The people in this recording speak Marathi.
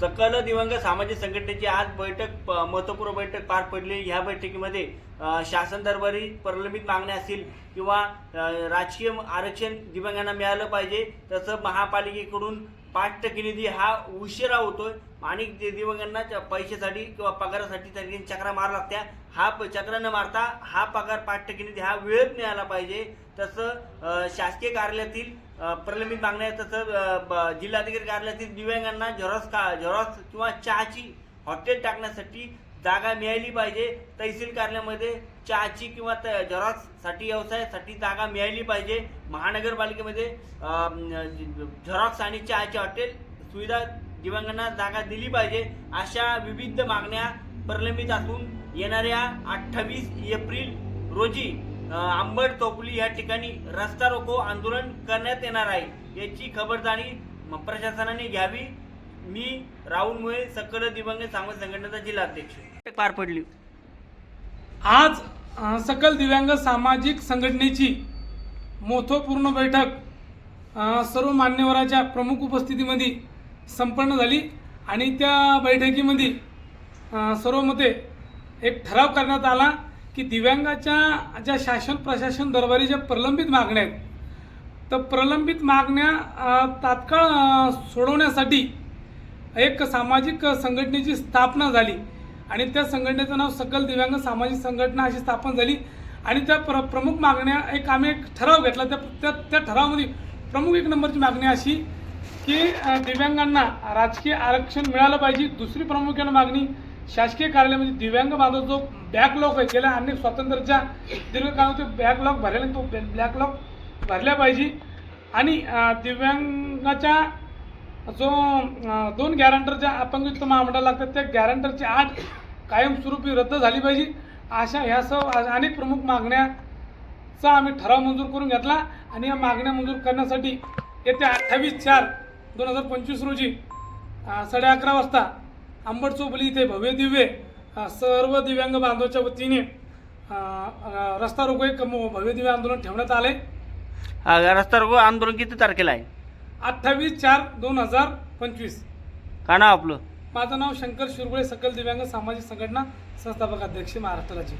सकल दिवंगत सामाजिक संघटनेची आज बैठक महत्त्वपूर्ण महत्त्वपूर्ण बैठक पार पडली. ह्या बैठकीमध्ये शासन दरबारी प्रलंबित मागण्या असतील किंवा राजकीय आरक्षण दिव्यांगांना मिळालं पाहिजे तसं महापालिकेकडून पाच टक्के निधी हा उशिरा होतोय. आणि दिव्यांगांना पैशासाठी किंवा पगारासाठी त्यांनी चक्रा मारा लागत्या. हा प- चक्रा न मारता हा पगार पाच टक्के निधी हा वेळेत मिळाला पाहिजे. तसं शासकीय कार्यालयातील प्रलंबित मागण्या तसं ब- जिल्हाधिकारी कार्यालयातील दिव्यांगांना झेरॉक्स का झेरॉक्स किंवा चहाची हॉटेल टाकण्यासाठी जागा मिळाली पाहिजे. तहसील कार्यालयामध्ये चहाची किंवा त- झेरॉक्ससाठी व्यवसायासाठी जागा मिळाली पाहिजे. महानगरपालिकेमध्ये झेरॉक्स आणि चहाची हॉटेल सुविधा दिव्यांगांना जागा दिली पाहिजे. अशा विविध मागण्या प्रलंबित असून येणाऱ्या अठ्ठावीस एप्रिल रोजी आंबड चौफुली या ठिकाणी रस्ता रोको आंदोलन करण्यात येणार आहे. याची खबरदारी म- प्रशासनाने घ्यावी. मी राहुल मुळे सकल दिव्यांग सामाजिक संघटनेचा जिल्हाध्यक्ष. पार पडली. आज सकल दिव्यांग सामाजिक संघटनेची महत्त्वपूर्ण बैठक सर्व मान्यवराच्या प्रमुख उपस्थितीमध्ये संपन्न झाली आणि त्या बैठकीमध्ये सर्व मते एक ठराव करण्यात आला की दिव्यांगाच्या ज्या शासन प्रशासन दरबारी ज्या प्रलंबित मागण्या आहेत तर प्रलंबित मागण्या तात्काळ सोडवण्यासाठी एक सामाजिक संघटनेची स्थापना झाली. आणि त्या संघटनेचं नाव सकल दिव्यांग सामाजिक संघटना अशी स्थापन झाली. आणि त्या प्र प्रमुख मागण्या एक आम्ही एक ठराव घेतला. त्या त्या त्या ठरावामध्ये प्रमुख एक नंबरची मागणी अशी की दिव्यांगांना राजकीय आरक्षण मिळालं पाहिजे. दुसरी प्रामुख्याने मागणी शासकीय कार्यालयामध्ये दिव्यांग बांधव जो बॅकलॉग आहे गेल्या अनेक स्वातंत्र्याच्या दीर्घकाळामध्ये बॅकलॉग भरलेला तो बॅकलॉग भरल्या पाहिजे. आणि दिव्यांगाच्या जो दोन गॅरंटरच्या अपंगत्व महामंडळ लागतात. त्या गॅरंटरची आठ कायमस्वरूपी रद्द झाली पाहिजे. अशा ह्या सर्व अनेक प्रमुख मागण्याचा आम्ही ठराव मंजूर करून घेतला आणि या मागण्या मंजूर करण्यासाठी येत्या अठ्ठावीस चार दोन हजार पंचवीस रोजी साडे अकरा वाजता आंबट चौफुली इथे भव्य दिव्य सर्व दिव्यांग बांधवाच्या वतीने रस्ता रोको एक भव्य दिव्य आंदोलन ठेवण्यात आले रस्ता रोको आंदोलन किती तारखेला आहे? अठ्ठावीस चार दोन हजार पंचवीस. का नाव आपलं? माझं नाव शंकर शिरगुळे सकल दिव्यांग सामाजिक संघटना संस्थापक अध्यक्ष महाराष्ट्र राज्य.